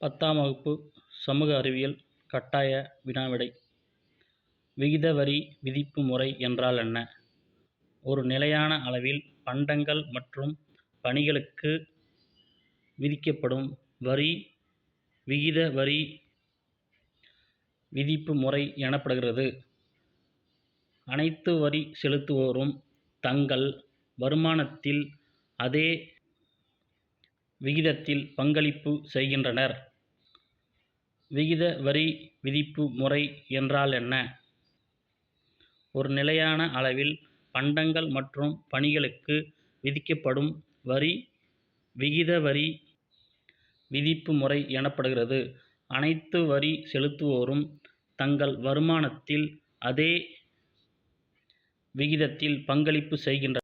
பத்தாம் வகுப்பு சமூக அறிவியல் கட்டாய வினாவிடை விகித வரி விதிப்பு முறை என்றால் என்ன? ஒரு நிலையான அளவில் பண்டங்கள் மற்றும் பணிகளுக்கு விதிக்கப்படும் வரி விகித வரி விதிப்பு முறை எனப்படுகிறது. அனைத்து வரி செலுத்துவோரும் தங்கள் வருமானத்தில் அதே விகிதத்தில் பங்களிப்பு செய்கின்றனர். விகித வரி விதிப்பு முறை என்றால் என்ன? ஒரு நிலையான அளவில் பண்டங்கள் மற்றும் பணிகளுக்கு விதிக்கப்படும் வரி விகித வரி விதிப்பு முறை எனப்படுகிறது. அனைத்து வரி செலுத்துவோரும் தங்கள் வருமானத்தில் அதே விகிதத்தில் பங்களிப்பு செய்கின்றனர்.